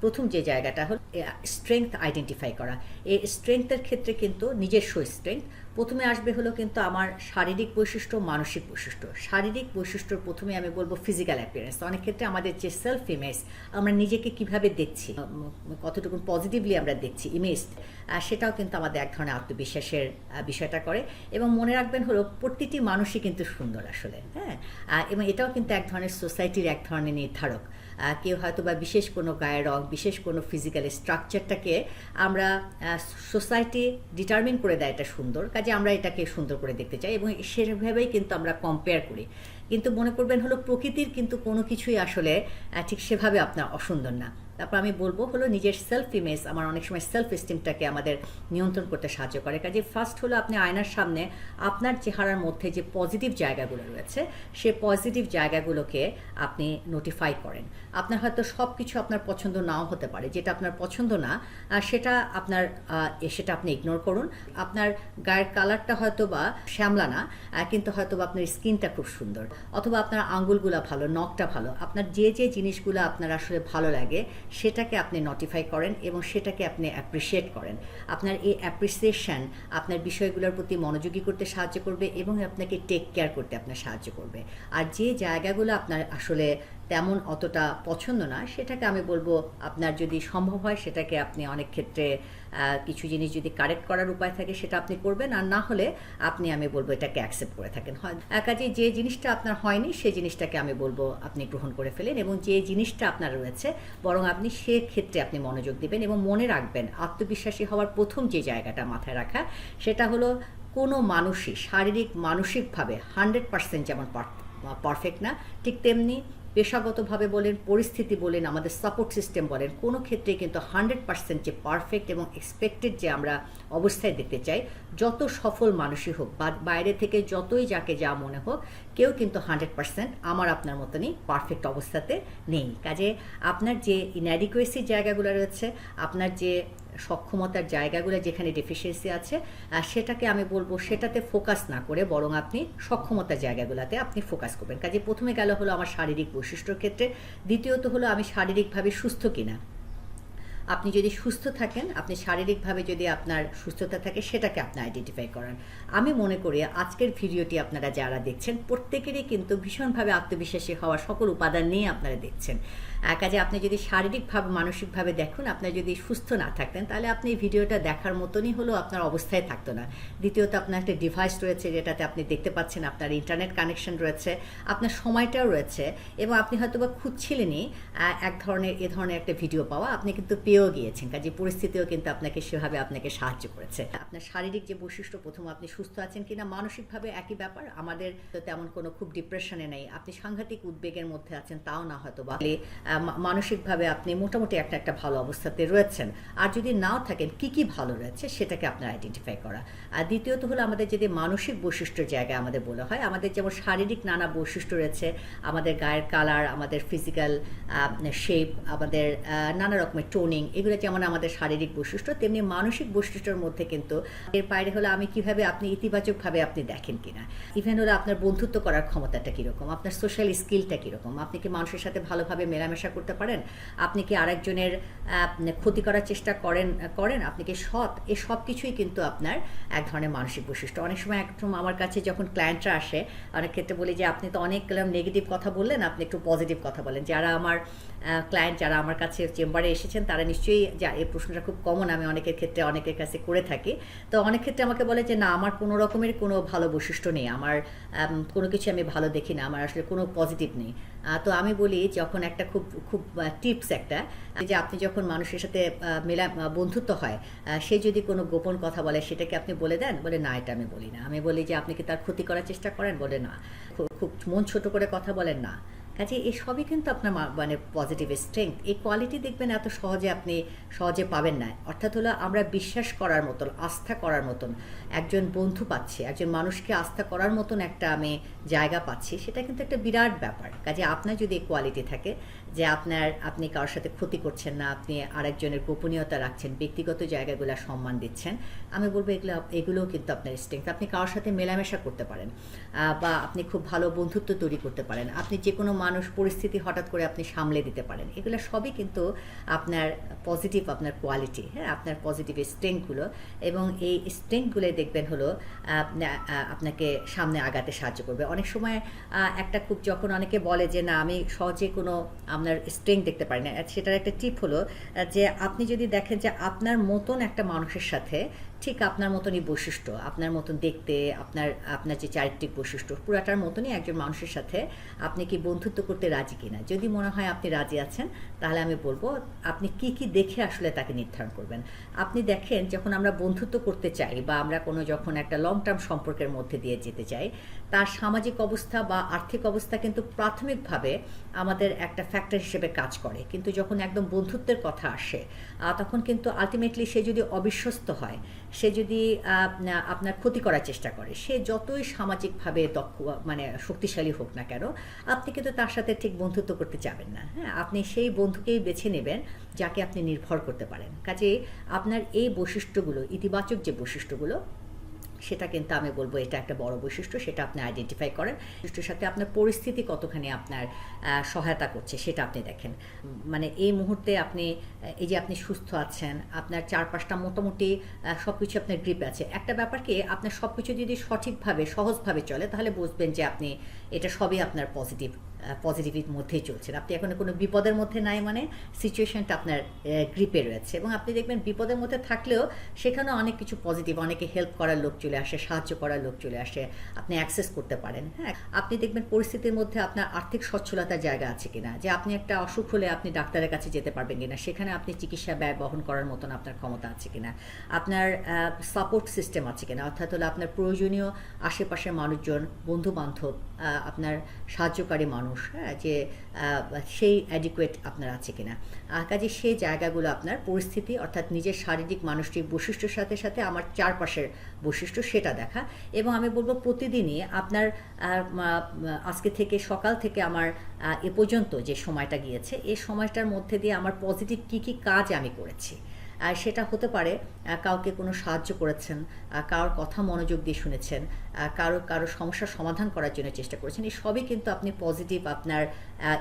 প্রথম যে জায়গাটা হল স্ট্রেংথ আইডেন্টিফাই করা। এই স্ট্রেংথের ক্ষেত্রে কিন্তু নিজস্ব স্ট্রেংথ প্রথমে আসবে হলো কিন্তু আমার শারীরিক বৈশিষ্ট্য, মানসিক বৈশিষ্ট্য। শারীরিক বৈশিষ্ট্যর প্রথমে আমি বলব ফিজিক্যাল অ্যাপিয়ারেন্স অনেক ক্ষেত্রে আমাদের যে সেলফ ইমেজ আমরা নিজেকে কীভাবে দেখছি কতটুকু পজিটিভলি আমরা দেখছি ইমেজ সেটাও কিন্তু আমাদের এক ধরনের আত্মবিশ্বাসের বিষয়টা করে। এবং মনে রাখবেন হলো প্রতিটি মানুষই কিন্তু সুন্দর আসলে হ্যাঁ? এবং এটাও কিন্তু এক ধরনের সোসাইটির এক ধরনের নির্ধারক। কেউ হয়তো বা বিশেষ কোনো গায়ের রং, বিশেষ কোনো ফিজিক্যাল স্ট্রাকচারটাকে আমরা সোসাইটি ডিটারমিন করে দেয় এটা সুন্দর। কাজে আমরা এটাকে সুন্দর করে দেখতে চাই এবং সেভাবেই কিন্তু আমরা কম্পেয়ার করি। কিন্তু মনে করবেন হলো প্রকৃতির কিন্তু কোনো কিছুই আসলে ঠিক সেভাবে আপনার অসুন্দর না। তারপর আমি বলব হলো নিজের সেলফ ইমেজ আমার অনেক সময় সেলফ এস্টিমটাকে আমাদের নিয়ন্ত্রণ করতে সাহায্য করে। কাজে ফার্স্ট হলো আপনি আয়নার সামনে আপনার চেহারার মধ্যে যে পজিটিভ জায়গাগুলো রয়েছে, সে পজিটিভ জায়গাগুলোকে আপনি নোটিফাই করেন। আপনার হয়তো সব কিছু আপনার পছন্দ নাও হতে পারে, যেটা আপনার পছন্দ না সেটা আপনার সেটা আপনি ইগনোর করুন। আপনার গায়ের কালারটা হয়তো বা শ্যামলা না কিন্তু হয়তো বা আপনার স্কিনটা খুব সুন্দর। অথবা আপনার আঙ্গুলগুলো ভালো, নখটা ভালো। আপনার যে যে জিনিসগুলো আপনার আসলে ভালো লাগে সেটাকে আপনি নোটিফাই করেন এবং সেটাকে আপনি অ্যাপ্রিসিয়েট করেন। আপনার এই অ্যাপ্রিসিয়েশন আপনার বিষয়গুলোর প্রতি মনোযোগী করতে সাহায্য করবে এবং আপনাকে টেক কেয়ার করতে আপনার সাহায্য করবে। আর যে জায়গাগুলো আপনার আসলে তেমন অতটা পছন্দ না। সেটাকে আমি বলব, আপনার যদি সম্ভব হয়, সেটাকে আপনি অনেক ক্ষেত্রে কিছু জিনিস যদি কারেক্ট করার উপায় থাকে, সেটা আপনি করবেন। আর না হলে আপনি, আমি বলব, এটাকে অ্যাকসেপ্ট করে থাকেন। হয় কাজেই যে জিনিসটা আপনার হয়নি সেই জিনিসটাকে আমি বলব, আপনি গ্রহণ করে ফেলেন এবং যে জিনিসটা আপনার রয়েছে, বরং আপনি সে ক্ষেত্রে আপনি মনোযোগ দিবেন এবং মনে রাখবেন, আত্মবিশ্বাসী হওয়ার প্রথম যে জায়গাটা মাথায় রাখা সেটা হলো কোনো মানুষই, শারীরিক, মানসিকভাবে হান্ড্রেড পার্সেন্ট যেমন পারফেক্ট না, ঠিক তেমনি পেশাগতভাবে বলেন, পরিস্থিতি বলেন, আমাদের সাপোর্ট সিস্টেম বলেন, কোনো ক্ষেত্রে কিন্তু হান্ড্রেড পার্সেন্ট যে পারফেক্ট এবং এক্সপেক্টেড যে আমরা অবস্থায় দেখতে চাই, যত সফল মানুষই হোক, বা বাইরে থেকে যতই যাকে যা মনে হোক কেউ কিন্তু হান্ড্রেড পার্সেন্ট আমার আপনার মতনই পারফেক্ট অবস্থাতে নেই। কাজে আপনার যে ইনঅ্যাডিকুয়েসি জায়গাগুলো রয়েছে, আপনার যে সক্ষমতার জায়গাগুলো যেখানে ডেফিসিয়েন্সি আছে সেটাকে আমি বলব সেটাতে ফোকাস না করে বরং আপনি সক্ষমতার জায়গাগুলোতে আপনি ফোকাস করবেন। কাজে প্রথমে গেল হলো আমার শারীরিক বৈশিষ্ট্যর ক্ষেত্রে, দ্বিতীয়ত হলো আমি শারীরিকভাবে সুস্থ কিনা। আপনি যদি সুস্থ থাকেন, আপনি শারীরিকভাবে যদি আপনার সুস্থতা থাকে, সেটাকে আপনি আইডেন্টিফাই করেন। আমি মনে করি আজকের ভিডিওটি আপনারা যারা দেখছেন, প্রত্যেকেরই কিন্তু ভীষণভাবে আত্মবিশ্বাসী হওয়ার সকল উপাদান নিয়ে আপনারা দেখছেন। কাজে আপনি যদি শারীরিকভাবে, মানসিকভাবে দেখুন আপনার যদি সুস্থ না থাকতেন, তাহলে আপনি এই ভিডিওটা দেখার মতনই হলো আপনার অবস্থায় থাকতো না। দ্বিতীয়ত, আপনার একটা ডিভাইস রয়েছে, যেটাতে আপনি দেখতে পাচ্ছেন আপনার ইন্টারনেট কানেকশন রয়েছে, আপনার সময়টাও রয়েছে, এবং আপনি হয়তো বা খুঁজছিলেনই এক ধরনের, এ ধরনের একটা ভিডিও পাওয়া। আপনি কিন্তু পেয়েও গিয়েছেন কাজে পরিস্থিতিও কিন্তু আপনাকে সেভাবে আপনাকে সাহায্য করেছে। আপনার শারীরিক যে বৈশিষ্ট্য, প্রথম আপনি সুস্থ আছেন কিনা, মানসিকভাবে একই ব্যাপার, আমাদের তো তেমন কোনো খুব ডিপ্রেশনে নেই। আপনি সাংঘাতিক উদ্বেগের মধ্যে আছেন, তাও না হয়তো বা মানসিকভাবে আপনি মোটামুটি একটা একটা ভালো অবস্থাতে রয়েছেন। আর যদি নাও থাকেন, কি কি ভালো রয়েছে সেটাকে আপনার আইডেন্টিফাই করা। আর দ্বিতীয়ত হলো আমাদের যদি মানসিক বৈশিষ্ট্যের জায়গায় আমাদের বলা হয়, আমাদের যেমন শারীরিক নানা বৈশিষ্ট্য রয়েছে, আমাদের গায়ের কালার আমাদের ফিজিক্যাল শেপ আমাদের নানা রকমের টোনিং এগুলো যেমন আমাদের শারীরিক বৈশিষ্ট্য, তেমনি মানসিক বৈশিষ্ট্যের মধ্যে কিন্তু এর বাইরে হলো আমি কীভাবে আপনি ইতিবাচকভাবে আপনি দেখেন কিনা। ইভেন হলো আপনার বন্ধুত্ব করার ক্ষমতাটা কীরকম, আপনার সোশ্যাল স্কিলটা কীরকম, আপনি কি মানুষের সাথে ভালোভাবে মেলামেশা করতে পারেন? আপনি কি আরেকজনের ক্ষতি করার চেষ্টা করেন করেন? আপনি কি সৎ এই সব কিছুই কিন্তু আপনার এক ধরনের মানসিক বৈশিষ্ট্য। অনেক সময় একদম আমার কাছে যখন ক্লায়েন্টরা আসে, অনেক ক্ষেত্রে বলি যে, আপনি তো অনেক নেগেটিভ কথা বললেন, আপনি একটু পজিটিভ কথা বলেন। যারা আমার ক্লায়েন্ট যারা আমার কাছে চেম্বারে এসেছেন, তারা নিশ্চয়ই যা, এই প্রশ্নটা খুব কমন আমি অনেকের ক্ষেত্রে অনেকের কাছে করে থাকি। তো অনেক ক্ষেত্রে আমাকে বলে যে, না, আমার কোনো রকমের কোনো ভালো বৈশিষ্ট্য নেই। আমার কোনো কিছু আমি ভালো দেখি না। আমার আসলে কোনো পজিটিভ নেই। তো আমি বলি, যখন একটা খুব খুব টিপস একটা, যে আপনি যখন মানুষের সাথে মেলা বন্ধুত্ব হয় সে যদি কোনো গোপন কথা বলে, সেটাকে আপনি বলে দেন, বলে, না, এটা আমি বলি না। আমি বলি যে, আপনি কি তার ক্ষতি করার চেষ্টা করেন? বলে, না। খুব মন ছোট করে কথা বলেন, না। কাজে এসবই সবই কিন্তু আপনার মানে পজিটিভ স্ট্রেংথ এই কোয়ালিটি দেখবেন এত সহজে আপনি সহজে পাবেন না। অর্থাৎ হলো আমরা বিশ্বাস করার মতন, আস্থা করার মতন একজন বন্ধু পাচ্ছি, একজন মানুষকে আস্থা করার মতন একটা আমি জায়গা পাচ্ছি, সেটা কিন্তু একটা বিরাট ব্যাপার। কাজে আপনার যদি এই কোয়ালিটি থাকে যে আপনার, আপনি কারোর সাথে ক্ষতি করছেন না, আপনি আরেকজনের গোপনীয়তা রাখছেন, ব্যক্তিগত জায়গাগুলো সম্মান দিচ্ছেন, আমি বলব এগুলো, এগুলোও কিন্তু আপনার স্ট্রেংথ আপনি কারোর সাথে মেলামেশা করতে পারেন বা আপনি খুব ভালো বন্ধুত্ব তৈরি করতে পারেন, আপনি যে কোনো মানুষ পরিস্থিতি হঠাৎ করে আপনি সামলে দিতে পারেন, এগুলো সবই কিন্তু আপনার পজিটিভ আপনার কোয়ালিটি হ্যাঁ আপনার পজিটিভ স্ট্রেংথগুলো এবং এই স্ট্রেংথগুলোই দেখবেন হলো আপনাকে সামনে আগাতে সাহায্য করবে। অনেক সময় একটা খুব, যখন অনেকে বলে যে, না, আমি সহজে কোনো আপনার স্ট্রেংথ দেখতে পারি না। সেটার একটা টিপ হলো যে আপনি যদি দেখেন যে আপনার মতন একটা মানুষের সাথে ঠিক আপনার মতনই বৈশিষ্ট্য, আপনার মতন দেখতে, আপনার আপনার যে চারিত্রিক বৈশিষ্ট্য, পুরাটার মতনই একজন মানুষের সাথে আপনি কি বন্ধুত্ব করতে রাজি কিনা। যদি মনে হয় আপনি রাজি আছেন, তাহলে আমি বলব আপনি কি কি দেখে আসলে তাকে নির্ধারণ করবেন। আপনি দেখেন যখন আমরা বন্ধুত্ব করতে চাই বা আমরা কোনো যখন একটা লং টার্ম সম্পর্কের মধ্যে দিয়ে যেতে চাই, তার সামাজিক অবস্থা বা আর্থিক অবস্থা কিন্তু প্রাথমিকভাবে আমাদের একটা ফ্যাক্টর হিসেবে কাজ করে। কিন্তু যখন একদম বন্ধুত্বের কথা আসে তখন কিন্তু আলটিমেটলি সে যদি অবিশ্বস্ত হয় সে যদি আপনার ক্ষতি করার চেষ্টা করে, সে যতই সামাজিকভাবে দক্ষ মানে শক্তিশালী হোক না কেন, আপনি কিন্তু তার সাথে ঠিক বন্ধুত্ব করতে চাবেন না। হ্যাঁ আপনি সেই বন্ধুকেই বেছে নেবেন যাকে আপনি নির্ভর করতে পারেন। কাজে আপনার এই বৈশিষ্ট্যগুলো, ইতিবাচক যে বৈশিষ্ট্যগুলো সেটা কিন্তু আমি বলব, এটা একটা বড় বৈশিষ্ট্য, সেটা আপনি আইডেন্টিফাই করেন। বৈশিষ্ট্যের সাথে আপনার পরিস্থিতি কতখানি আপনার সহায়তা করছে, সেটা আপনি দেখেন। মানে এই মুহূর্তে আপনি এই যে আপনি সুস্থ আছেন, আপনার চারপাশটা মোটামুটি সব কিছু আপনার গ্রিপে আছে। একটা ব্যাপার কি, আপনার সব কিছু যদি সঠিকভাবে, সহজভাবে চলে, তাহলে বুঝবেন যে আপনি, এটা সবই আপনার পজিটিভ পজিটিভির মধ্যেই চলছেন। আপনি এখন কোনো বিপদের মধ্যে নাই মানে সিচুয়েশনটা আপনার গ্রিপে রয়েছে। এবং আপনি দেখবেন বিপদের মধ্যে থাকলেও সেখানে অনেক কিছু পজিটিভ অনেকে হেল্প করার লোক চলে আসে, সাহায্য করার লোক চলে আসে, আপনি অ্যাক্সেস করতে পারেন হ্যাঁ? আপনি দেখবেন পরিস্থিতির মধ্যে আপনার আর্থিক সচ্ছলতার জায়গা আছে কিনা, যে আপনি একটা অসুখ হলে আপনি ডাক্তারের কাছে যেতে পারবেন কিনা, সেখানে আপনি চিকিৎসা ব্যয় বহন করার মতন আপনার ক্ষমতা আছে কিনা, আপনার সাপোর্ট সিস্টেম আছে কিনা, অর্থাৎ হলো আপনার প্রয়োজনীয় আশেপাশের মানুষজন বন্ধু বান্ধব আপনার সাহায্যকারী মানুষ হ্যাঁ যে সেই অ্যাডিকুয়েট আপনার আছে কিনা। কাজে সেই জায়গাগুলো আপনার পরিস্থিতি, অর্থাৎ নিজের শারীরিক মানসিক বৈশিষ্ট্যের সাথে সাথে আমার চারপাশের বৈশিষ্ট্য সেটা দেখা। এবং আমি বলব প্রতিদিনই আপনার আজকে থেকে সকাল থেকে আমার এ পর্যন্ত যে সময়টা গিয়েছে এই সময়টার মধ্যে দিয়ে আমার পজিটিভ কী কী কাজ আমি করেছি। সেটা হতে পারে কাউকে কোনো সাহায্য করেছেন কারোর কথা মনোযোগ দিয়ে শুনেছেন কারও কারও সমস্যার সমাধান করার জন্য চেষ্টা করেছেন, এই সবই কিন্তু আপনি পজিটিভ আপনার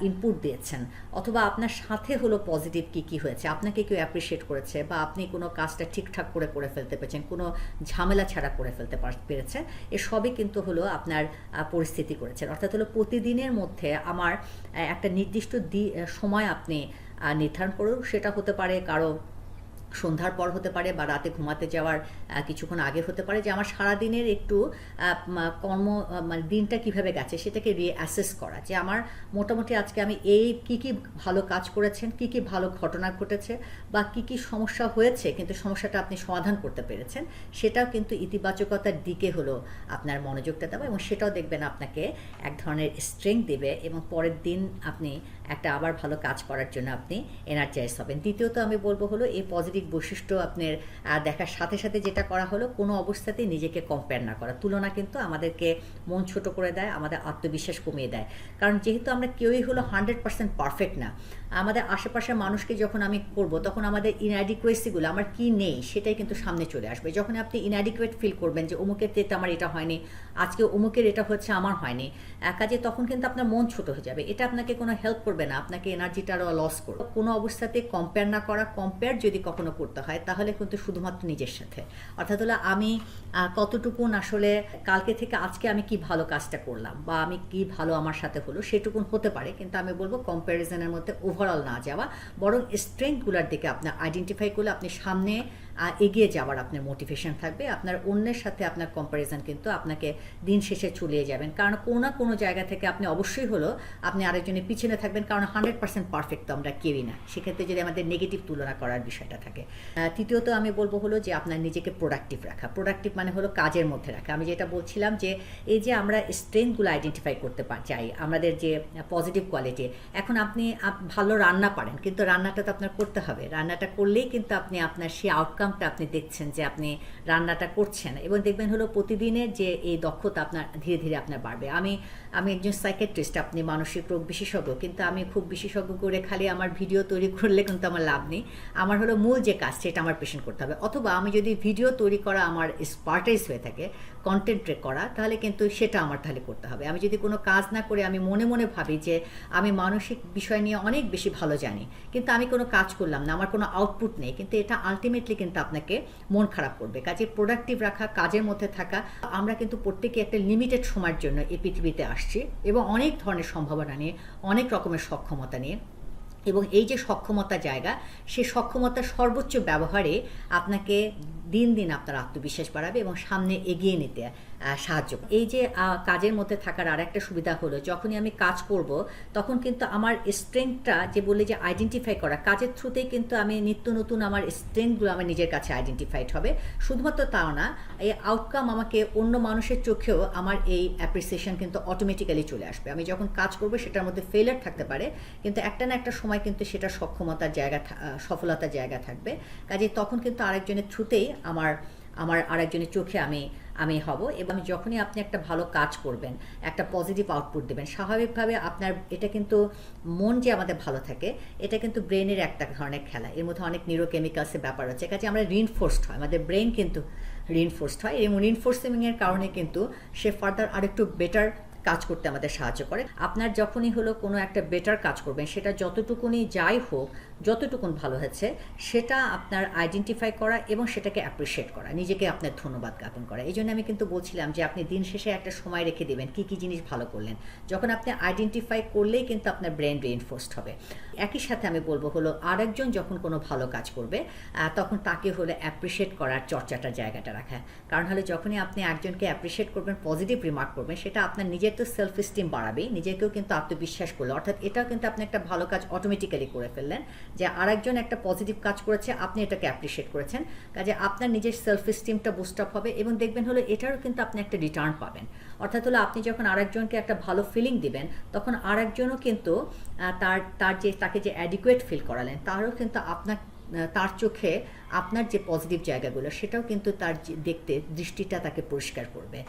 ইনপুট দিয়েছেন। অথবা আপনার সাথে হলো পজিটিভ কী কী হয়েছে? আপনাকে কেউ অ্যাপ্রিসিয়েট করেছে বা আপনি কোনো কাজটা ঠিকঠাক করে করে ফেলতে পেরেছেন, কোনো ঝামেলা ছাড়া করে ফেলতে পার- পেরেছেন এ সবই কিন্তু হলো আপনার পরিস্থিতি করেছেন অর্থাৎ হলো প্রতিদিনের মধ্যে আমার একটা নির্দিষ্ট সময় আপনি নির্ধারণ করুন সেটা হতে পারে কারও সন্ধ্যার পর হতে পারে বা রাতে ঘুমাতে যাওয়ার কিছুক্ষণ আগে হতে পারে যে আমার সারাদিনের একটু কর্ম মানে দিনটা কীভাবে গেছে সেটাকে রিঅ্যাসেস করা। যে আমার মোটামুটি আজকে আমি এই কি কি ভালো কাজ করেছেন, কি কি ভালো ঘটনা ঘটেছে বা কি কি সমস্যা হয়েছে, কিন্তু সমস্যাটা আপনি সমাধান করতে পেরেছেন, সেটাও কিন্তু ইতিবাচকতার দিকে হলো আপনার মনোযোগটা দেওয়া এবং সেটাও দেখবেন আপনাকে এক ধরনের স্ট্রেংথ দেবে এবং পরের দিন আপনি একটা আবার ভালো কাজ করার জন্য আপনি এনার্জাইজ হবেন। দ্বিতীয়ত আমি বলব হলো এই পজিটিভ বৈশিষ্ট্য আপনার দেখার সাথে সাথে যেটা করা হলো, কোনো অবস্থাতেই নিজেকে কম্পেয়ার না করা। তুলনা কিন্তু আমাদেরকে মন ছোট করে দেয়, আমাদের আত্মবিশ্বাস কমিয়ে দেয়। কারণ যেহেতু আমরা কেউই হলো হান্ড্রেড পার্সেন্ট পারফেক্ট না, আমাদের আশেপাশের মানুষকে যখন আমি করব, তখন আমাদের ইনঅ্যাডিকুয়েসিগুলো আমার কি নেই, সেটাই কিন্তু সামনে চলে আসবে। যখন আপনি ইনঅ্যাডিকুয়েট ফিল করবেন যে অমুকের তেতে আমার এটা হয়নি, আজকে অমুকের এটা হচ্ছে আমার হয়নি কাজে তখন কিন্তু আপনার মন ছোট হয়ে যাবে। এটা আপনাকে কোনো হেল্প করবে না, আপনাকে এনার্জিটা আরও লস করবে। কোনো অবস্থাতে কম্পেয়ার না করা কম্পেয়ার যদি কখনো করতে হয়, তাহলে কিন্তু শুধুমাত্র নিজের সাথে। অর্থাৎ হলো আমি কতটুকু কতটুকুন আসলে কালকে থেকে আজকে আমি কি ভালো কাজটা করলাম বা আমি কি ভালো আমার সাথে হলো সেটুকুন হতে পারে, কিন্তু আমি বলব কম্প্যারিজনের মধ্যে ওভারঅল না যাওয়া, বরং স্ট্রেংথগুলোর দিকে আপনার আইডেন্টিফাই করলে আপনি সামনে এগিয়ে যাওয়ার আপনার মোটিভেশন থাকবে। আপনার অন্যের সাথে আপনার কম্প্যারিজন কিন্তু আপনাকে দিন শেষে চলিয়ে যাবেন। কারণ কোনো না কোনো জায়গা থেকে আপনি অবশ্যই হলো আপনি আরেকজনের পিছনে থাকবেন, কারণ হান্ড্রেড পার্সেন্ট পারফেক্ট তো আমরা কেউই না। সেক্ষেত্রে যদি আমাদের নেগেটিভ তুলনা করার বিষয়টা থাকে। তৃতীয়ত আমি বলব হলো যে আপনার নিজেকে প্রোডাক্টিভ রাখা। প্রোডাক্টিভ মানে হলো কাজের মধ্যে রাখা। আমি যেটা বলছিলাম যে এই যে আমরা স্ট্রেংথগুলো আইডেন্টিফাই করতে চাই, আমাদের যে পজিটিভ কোয়ালিটি এখন আপনি আপ- ভালো রান্না পারেন, কিন্তু রান্নাটা তো আপনার করতে হবে। রান্নাটা করলেই কিন্তু আপনি আপনার সেই আউটকাম আউটকামটা আপনি দেখছেন যে আপনি রান্নাটা করছেন এবং দেখবেন হলো প্রতিদিনের যে এই দক্ষতা আপনার ধীরে ধীরে আপনার বাড়বে। আমি আমি একজন সাইকেট্রিস্ট আপনি মানসিক রোগ বিশেষজ্ঞ, কিন্তু আমি খুব বিশেষজ্ঞ করে খালি আমার ভিডিও তৈরি করলে কিন্তু আমার লাভ নেই। আমার হলো মূল যে কাজ, সেটা আমার পেশেন্ট করতে হবে। অথবা আমি যদি ভিডিও তৈরি করা আমার স্পার্টাইজ হয়ে থাকে কন্টেন্ট করা, তাহলে কিন্তু সেটা আমার তাহলে করতে হবে। আমি যদি কোনো কাজ না করে আমি মনে মনে ভাবি যে আমি মানসিক বিষয় নিয়ে অনেক বেশি ভালো জানি, কিন্তু আমি কোনো কাজ করলাম না, আমার কোনো আউটপুট নেই, কিন্তু এটা আলটিমেটলি কিন্তু আপনাকে মন খারাপ করবে। কাজে প্রোডাক্টিভ রাখা, কাজের মধ্যে থাকা, আমরা কিন্তু প্রত্যেকে একটা লিমিটেড সময়ের জন্য এই পৃথিবীতে আসছি এবং অনেক ধরনের সম্ভাবনা নিয়ে, অনেক রকমের সক্ষমতা নিয়ে এবং এই যে সক্ষমতা জায়গা সেই সক্ষমতার সর্বোচ্চ ব্যবহারে আপনাকে দিন দিন আপনার আত্মবিশ্বাস বাড়াবে এবং সামনে এগিয়ে নিতে সাহায্য এই যে কাজের মধ্যে থাকার আর একটা সুবিধা হলো, যখনই আমি কাজ করব, তখন কিন্তু আমার স্ট্রেংথটা যে বলে যে আইডেন্টিফাই করা, কাজের থ্রুতেই কিন্তু আমি নিত্য নতুন আমার স্ট্রেংথগুলো আমার নিজের কাছে আইডেন্টিফাইড হবে। শুধুমাত্র তাও না, এই আউটকাম আমাকে অন্য মানুষের চোখেও আমার এই অ্যাপ্রিসিয়েশন কিন্তু অটোমেটিক্যালি চলে আসবে। আমি যখন কাজ করব, সেটার মধ্যে ফেলার থাকতে পারে, কিন্তু একটা না একটা সময় কিন্তু সেটা সক্ষমতার জায়গা সফলতার জায়গা থাকবে। কাজে তখন কিন্তু আরেকজনের থ্রুতেই আমার আমার আরেকজনের চোখে আমি আমি হব এবং যখনই আপনি একটা ভালো কাজ করবেন, একটা পজিটিভ আউটপুট দেবেন, স্বাভাবিকভাবে আপনার এটা কিন্তু মন যে আমাদের ভালো থাকে, এটা কিন্তু ব্রেনের একটা ধরনের খেলা। এর মধ্যে অনেক নিউরোকেমিক্যালসের ব্যাপার আছে। কাজে আমরা রিনফোর্সড হয় আমাদের ব্রেন কিন্তু রিনফোর্সড হয় এবং রিনফোর্সিংয়ের কারণে কিন্তু সে ফার্দার আরেকটু বেটার কাজ করতে আমাদের সাহায্য করে। আপনার যখনই হলো কোনো একটা বেটার কাজ করবেন, সেটা যতটুকুনি যাই হোক যতটুকুন ভালো হয়েছে, সেটা আপনার আইডেন্টিফাই করা এবং সেটাকে অ্যাপ্রিসিয়েট করা, নিজেকে আপনার ধন্যবাদ জ্ঞাপন করা। এই জন্য আমি কিন্তু বলছিলাম যে আপনি দিন শেষে একটা সময় রেখে দেবেন, কী কী জিনিস ভালো করলেন। যখন আপনি আইডেন্টিফাই করলেই কিন্তু আপনার ব্রেন রিএনফোর্সড হবে। একই সাথে আমি বলব হলো, আরেকজন যখন কোনো ভালো কাজ করবে তখন তাকে হলো অ্যাপ্রিসিয়েট করার চর্চাটার জায়গাটা রাখা। কারণ হলে, যখনই আপনি একজনকে অ্যাপ্রিসিয়েট করবেন পজিটিভ রিমার্ক করবেন, সেটা আপনার নিজের তো সেলফ স্টিম বাড়াবেই, নিজেকেও কিন্তু আত্মবিশ্বাস করল। অর্থাৎ এটাও কিন্তু আপনি একটা ভালো কাজ অটোমেটিক্যালি করে ফেললেন। যে আরেকজন একটা পজিটিভ কাজ করেছে, আপনি এটাকে অ্যাপ্রিসিয়েট করেছেন। কাজে আপনার নিজের সেলফ স্টিমটা বুস্ট আপ হবে এবং দেখবেন হলো এটারও কিন্তু আপনি একটা রিটার্ন পাবেন। অর্থাৎ হলো আপনি যখন আরেকজনকে একটা ভালো ফিলিং দিবেন, তখন আরেকজনও কিন্তু তার তার যে, তাকে যে অ্যাডিকুয়েট ফিল করালেন, তারও কিন্তু আপনার তার চোখে আপনার যে পজিটিভ জায়গাগুলো, সেটাও কিন্তু তার দেখতে, দৃষ্টিটা তাকে পরিষ্কার করবে।